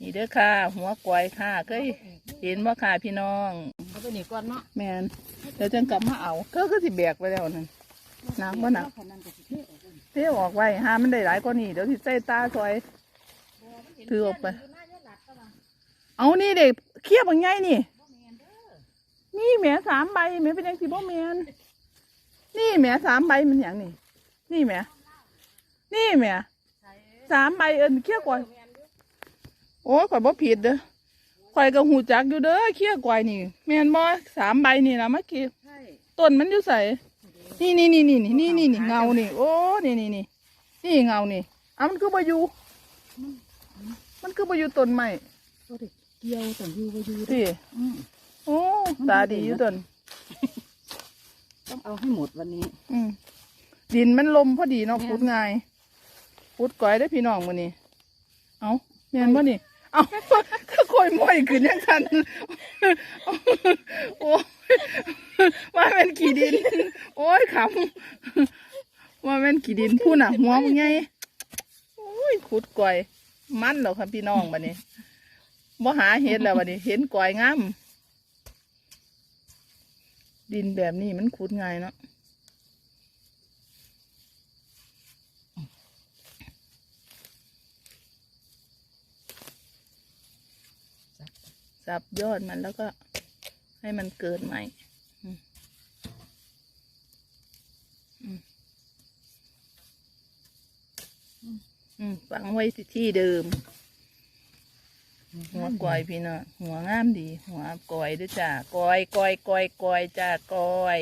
นี่เด้อค่ะ หัวกวายค่ะเคยเห็นว่าค่ะพี่น้องเอาไปนี่ก่อนเนาะแมนเดี๋ยวจังกลับมาเอาก็คือสิแบกไปแล้วนั่นหนักบ่หนักขนาดก็สิเทออกไปเที่ยวออกไว้หามันได้หลายกว่านี้เดี๋ยวสิใส่ตาซอย ถือออกไป เอานี่เด็กเคียบบางไงนี่นี่แหมสามใบแหมเป็นยังสิบ่แมนนี่แหมสามใบมันอย่างนี่นี่แหมนี่แหมสามใบเอินเคียกว่า โอ้ยข่อยบ่ผิดเด้อข่อยก็หูจักอยู่เด้อเคียกวายนี่แมนบ่สามใบนี่นะเมื่อกี้ใช่ต้นมันอยู่ใส่นี่นี่นี่นี่นี่นี่นี่เงานี่โอ้นี่นี่นี่นี่เงานี่อะมันคือบ่อยู่มันคือบ่อยู่ต้นไม้ก็ได้เกี่ยวต้องอยู่บ่อยู่ที่อืมโอ้ตาดีอยู่ต้นต้องเอาให้หมดวันนี้ อืมดินมันลมพอดีเนาะพุดง่ายพุดก้อยได้อพี่น้องมื้อนี้เอาแม่นบ่นี่ เอาก็คอยม้อยขึ้นจังซั่นโอ้ยว่าแม่นขี้ดิน โอ้ยขำว่าแม่นขี้ดินพูดน่ะหัวมึงไงโอ้ยขุดก้อยมันแล้วครับพี่น้องบัดนี้บ่หาเห็ดแล้วบัดนี้ เห็นก้อยงามดินแบบนี้มันขุดง่ายเนาะ สับยอดมันแล้วก็ให้มันเกิดใหม่อืมอืมอืมฝังไว้ที่ที่เดิม หัวกอยพี่น้องหัวงามดี หัวกอยด้วยจ้ากอยกอยกอยกอยจ้ากอย